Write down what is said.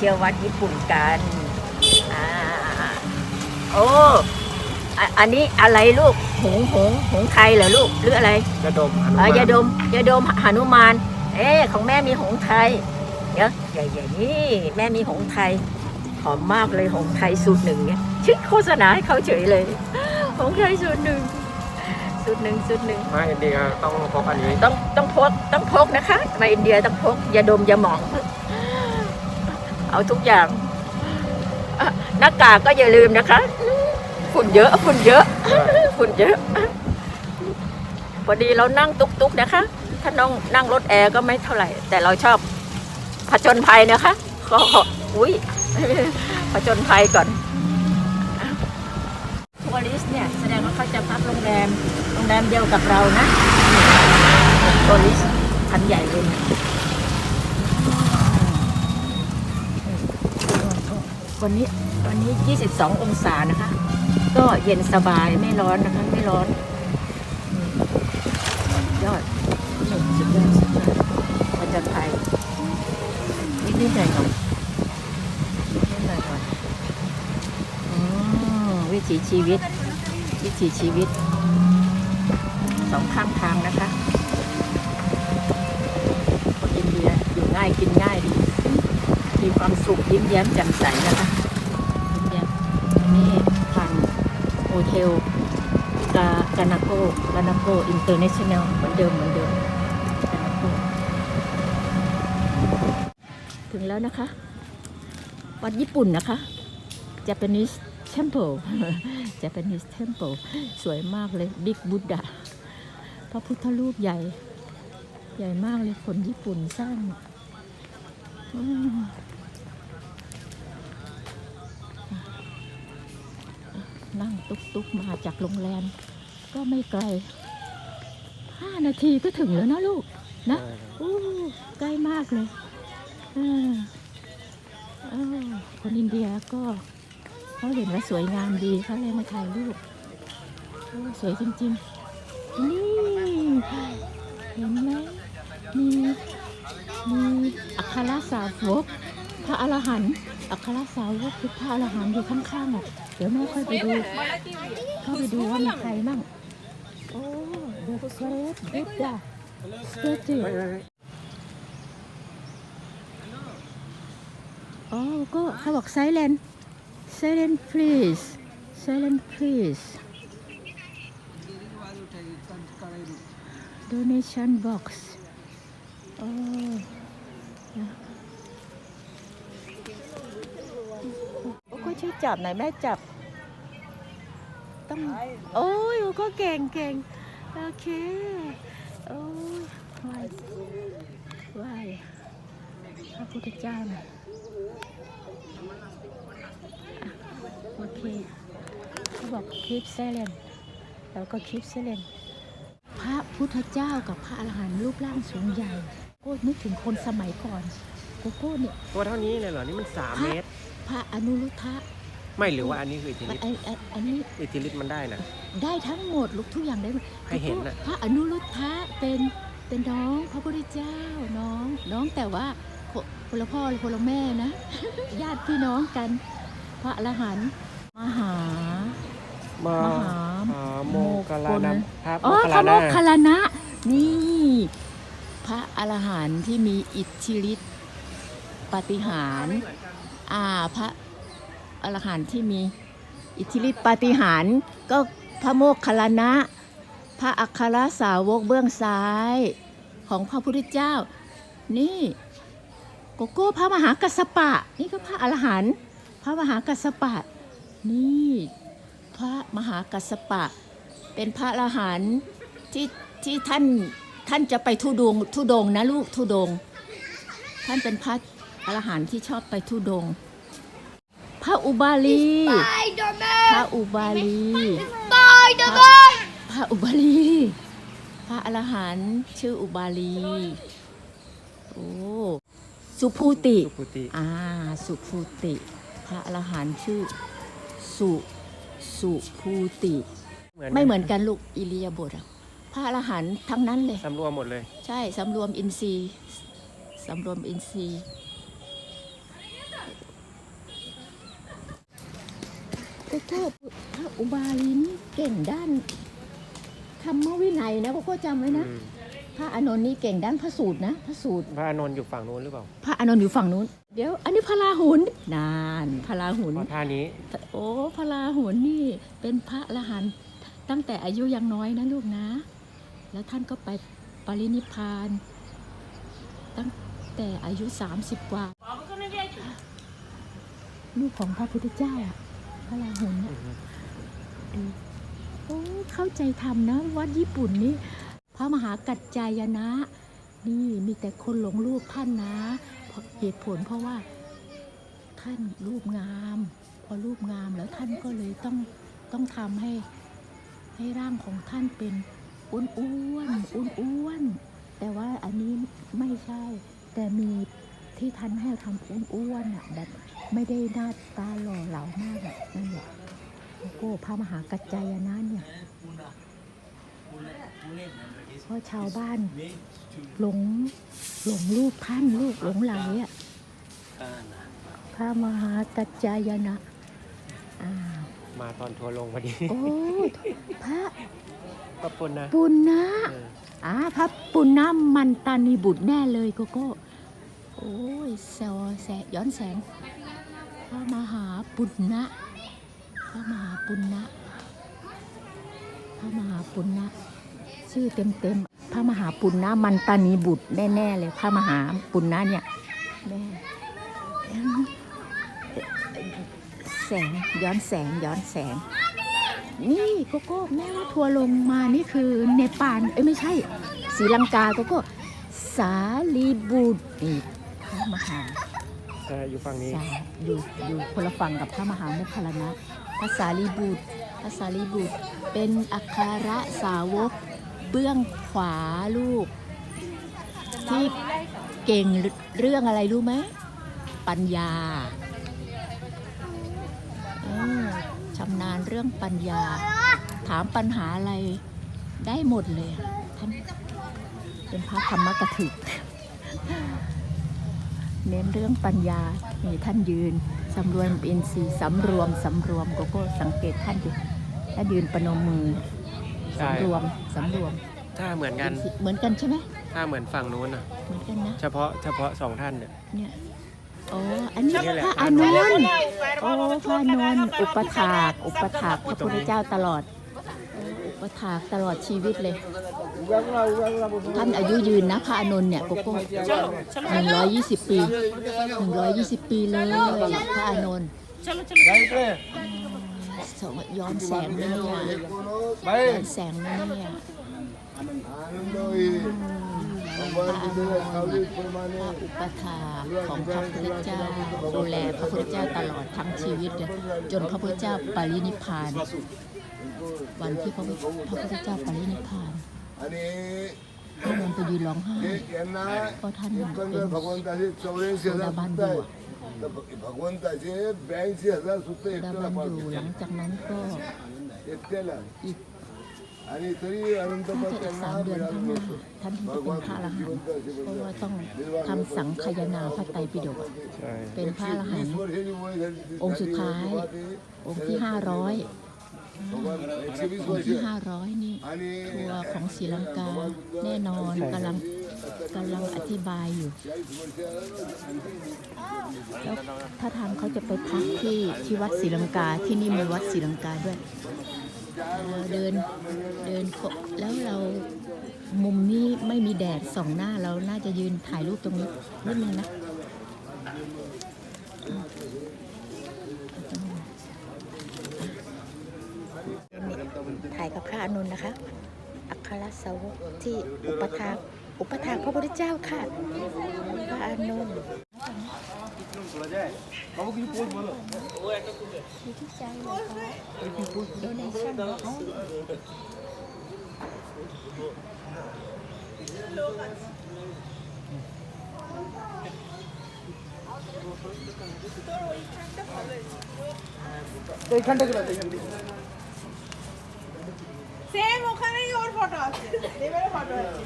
เที่ยววัดญี่ปุ่นกันอ่าโอ้อะอันนี้อะไรลูกหงส์หงส์หงส์ไทยเหรอลูกหรืออะไรยาดมเออยาดมยาดมหนุมาน เอ๊ะของแม่มีหงส์ไทย เดี๋ยวใหญ่ๆนี่แม่มีหงส์ไทยหอมมากเลยหงส์ไทยสูตรหนึ่งเนี่ยชื่อโฆษณาให้เขาเฉยเลยหงส์ไทยสูตรหนึ่งสูตรหนึ่งสูตรหนึ่งมาอินเดียต้องพกอันนี้ต้องต้องพกต้องพกนะคะมาอินเดียต้องพกยาดมยาหมอง เอาทุกอย่างอะหน้ากากก็อย่าลืมนะคะ ฝุ่นเยอะฝุ่นเยอะ ฝุ่นเยอะ พอดีเรานั่งตุกๆนะคะ ถ้าน้องนั่งรถแอร์ก็ไม่เท่าไหร่ แต่เราชอบผจญภัยนะคะก็อุ้ยผจญภัยก่อนทัวริสต์เนี่ยแสดงว่าเขาจะพักโรงแรมโรงแรมเดียวกับเรานะทัวริสต์คันใหญ่เลยนะ วันนี้วันนี้ 22 องศานะคะ ก็เย็นสบายไม่ร้อนนะคะไม่ร้อนยอดสุดสุดยอดสุดยอดผจญภัยนิดๆหน่อยหน่อยนิดๆหน่อยหน่อยอืมวิถีชีวิต วิถีชีวิตสองข้างทางนะคะคนอินเดียอยู่ง่ายกินง่ายดี มีความสุขยิ้มแย้มแจ่มใสนะคะยิ้มแย้มอันนี้ทางโฮเทลกากานาโกกานาโกอินเตอร์เนชั่นแนลเหมือนเดิมเหมือนเดิมกานาโกถึงแล้วนะคะ วัดญี่ปุ่นนะคะ Japanese Temple Japanese Temple สวยมากเลย Big Buddha พระพุทธรูปใหญ่ ใหญ่มากเลยคนญี่ปุ่นสร้าง นั่งตุกๆมาจากโรงแรมก็ไม่ไกลห้านาทีก็ถึงแล้วนะลูกนะอู้ใกล้มากเลยอ่าอ้าวคนอินเดียก็เขาเห็นว่าสวยงามดีเขาเลยมาถ่ายรูปโอ้สวยจริงๆ นี่เห็นไหมมีมีอัครสาวกพระอรหันต์ อัครสาวกคือพระอรหันต์อยู่ข้างๆอะเดี๋ยวแม่ค่อยไปดูเข้าไปดูว่ามีใครบ้างโอ้เดอะเกรทบุดดาสเตจูโอ้ก็เขาบอก silent silent please silent please donation box อ้นะโอ้ก็ ช่วยจับหน่อยแม่จับ ต้อง โอ้ยโอ้ก็เก่งเก่งโอเค โอ้ยไหวไหวพระพุทธเจ้าหน่อยอะโอเคเขาบอกคลิปเซเลนแล้วก็คลิปเซเลนพระพุทธเจ้ากับพระอรหันต์รูปร่างสูงใหญ่โก็นึกถึงคนสมัยก่อนโกโก้เนี่ยตัวเท่านี้เลยเหรอ นี่มัน3เมตร พระอนุรุทธะไม่หรือว่าอันนี้คืออิทธิอัฤนทธิ์อันอันอันนี้อิทธิฤทธิ์มันได้นะ ได้ทั้งหมดลูกทุกอย่างได้หมดให้เห็นน่ะ พระอนุรุทธะเป็นเป็นน้องพระพุทธเจ้าน้อง น้องแต่ว่าคนคนละพ่อคนละแม่นะ ญาติพี่น้องกัน พระอรหันต์มหา มามหา หาโมกลานะพระโมอ๋อกพลาระโมนะคคัลลานะ นี่ พระอรหันต์ที่มีอิทธิฤทธิปาฏิหาริย์ อ่าพระอรหันต์ที่มีอิทธิฤทธิปาฏิหาริย์ก็พระโมคคัลลานะ พระอัครสาวกเบื้องซ้ายของพระพุทธเจ้า นี่โกโก้พระมหากัสสปะ นี่ก็พระอรหันต์พระมหากัสสปะ นี่พระมหากัสสปะ เป็นพระอรหันต์ที่ที่ท่านท่านจะไปทุดงทุดงนะลูกทุดง ท่านเป็นพระ อรหันต์ที่ชอบไปทุดงค์พระอุบาลี พระอุบาลีพระพระอุบาลี พระอรหันต์ชื่ออุบาลี โอ้สุภูติ สุปุติ อ่า สุภูติ พระอรหันต์ชื่อสุสุภูติ ไม่เหมือนกันลูกอิเลียาบทอะพระอรหันต์ทั้งนั้นเลย สำรวมหมดเลย ใช่ สำรวมอินทรีย์ สำรวมอินทรีย์ โกโก้พระอุบาลีนี่เก่งด้านธรรมวินัยนะโกโก้จำไว้นะ อืมพระอานนท์นี่เก่งด้านพระสูตรนะพระสูตร พระอานนท์อยู่ฝั่งนู้นหรือเปล่าพระอานนท์อยู่ฝั่งนู้น เดี๋ยว อันนี้พระราหุลนานพระราหุล อ๋อท่านี้ โอ้พระราหุลนี่เป็นพระอรหันต์ตั้งแต่อายุยังน้อยนะลูกนะ แล้วท่านก็ไปปรินิพพาน ตั้งแต่อายุ 30 กว่า ลูกของพระพุทธเจ้าอะพ ระราหุลเนี่ยอืมโอ้เข้าใจทำนะ วัดญี่ปุ่นนี่พระมหากัจจายนะ นี่มีแต่คนหลงรูปท่านนะเหตุผลเพราะว่าท่านรูปงาม พอรูปงามแล้วท่านก็เลยต้องต้องทำให้ให้ร่างของท่านเป็นอ้วนอ้วนอ้วนอ้วนแต่ว่าอันนี้ไม่ใช่ แต่มีที่ท่านให้ทำอ้วนอ้วนอะแบบ ไม่ได้หน้าตาหล่อเหลามากอะนั่นแหละโลโก้พระมหากัจจายนะเนี่ยเพราะชาวบ้านหลงหลงรูปท่านลูกหลงไหลอะพระมหากัจจายนะอ้าวมาตอนทัวร์ลงพอดีโอ้พระขอบคุณนะปุณนะเอออ่าพระปุณนะมันตานีบุตรแน่เลยโกโก้โอ้ยแซวแสย้อนแสง พระมหาปุณนะพระมหาปุณนะพระมหาปุณนะชื่อเต็มเต็มๆพระมหาปุณนะมันตานีบุตรแน่ๆเลยพระมหาปุณนะเนี่ยแม่แสงย้อนแสงย้อนแสง นี่โกโก้แม่ว่าทัวลงมานี่คือเนปาลเอ้ยไม่ใช่ศรีลังกาโกโก้สาลีบุตรนี่พระมหา เอออยู่ฝั่งนี้อยู่อยู่คนละฝั่งกับพระมหาโมคคลนะภาษาลีบุตรภาษาลีบุตร เป็นอัครสาวก เบื้องขวาลูก ที่เก่งเรื่องอะไรรู้ไหม ปัญญาเออชำนาญเรื่องปัญญา ถามปัญหาอะไรได้หมดเลยอะท่านเป็นพระธรรมกถึก เน้นเรื่องปัญญานี่ท่านยืนสำรวมอินทรีย์สำรวมสำรวมโกโก้สังเกตท่านอยู่ท่านยืนประนมมือใช่ สำรวมสำรวมถ้าเหมือนกันเหมือนกันใช่ไหมถ้าเหมือนฝั่งนู้นอะ เหมือนกันนะเฉพาะเฉพาะสองท่านเนี่ย เนี่ยอ๋ออันนี้นี่แหละ พระอานนท์โอ้พระอานนท์อุปถากอุปถากพระพุทธเจ้าตลอดเประทากตลอดชีวิตเลย ท่านอายุยืนนะพระอานนท์เนี่ยโกโก้หนึ่งร้อยยี่สิบปีหนึ่งร้อยยี่สิบปีเลยพระอานนท์สองย้อนแสงนี่ย้อนแสงนี่เนี่ยพระอนุพระอุปถาของพระพุทธเจ้าดูแลพระพุทธเจ้าตลอดทั้งชีวิต จนพระพุทธเจ้าปรินิพพาน วันที่พระพุทธพระพุทธเจ้าปรินิพพาน आणि พระนนท์ไปยืนร้องไห้ हे यांना เพราะท่านเป็น एकंदर भगवंताचे चौऱ्याऐंशी हजार सुत्त आहेत तर भगवंताचे ब्याऐंशी हजार सुत्त ดา एकट्याला บันอยู่หลัง पाळते จากนั้นก็ एकट्याला อีก आणि तरी अनंत น่า पद จะอีก त्यांना สามเดือน मिळालं ข้างหน้า नव्हतं ท่านถึงจะเป็นพระอรหันต์เพราะว่าต้องทำสังคายนาพระไตรปิฎกอะ ใช่ เป็นพระอรหัน वीस ต์ वर्षाची वय झाली ती องค์สุด झाली, ท้าย तेव्हा ते องค์ที่ห้าร้อย ที่ห้าร้อยนี่ आणि ทัวร์ของศรีลังกาแน่นอนกำลังกำลังอธิบายอยู่ แล้วถ้าทางเขาจะไปพักที่ที่วัดศรีลังกาที่นี่มีวัดศรีลังกาด้วยเอ่อเดินเดินโคแล้วเรามุมนี้ไม่มีแดดส่องหน้าเราน่าจะยืนถ่ายรูปตรงนี้นิดนึงนะถ่ายกับพระ อานนท์นะคะ อัครสาวกที่อุปถากอุปถากพระพุทธเจ้าค่ะพระอานนท์อยู่ที่ใจเหรอคะโดเนชั่นเหรอคะ সেম ওখানেই ওর ফটো আছে। দেবের ফটো আছে।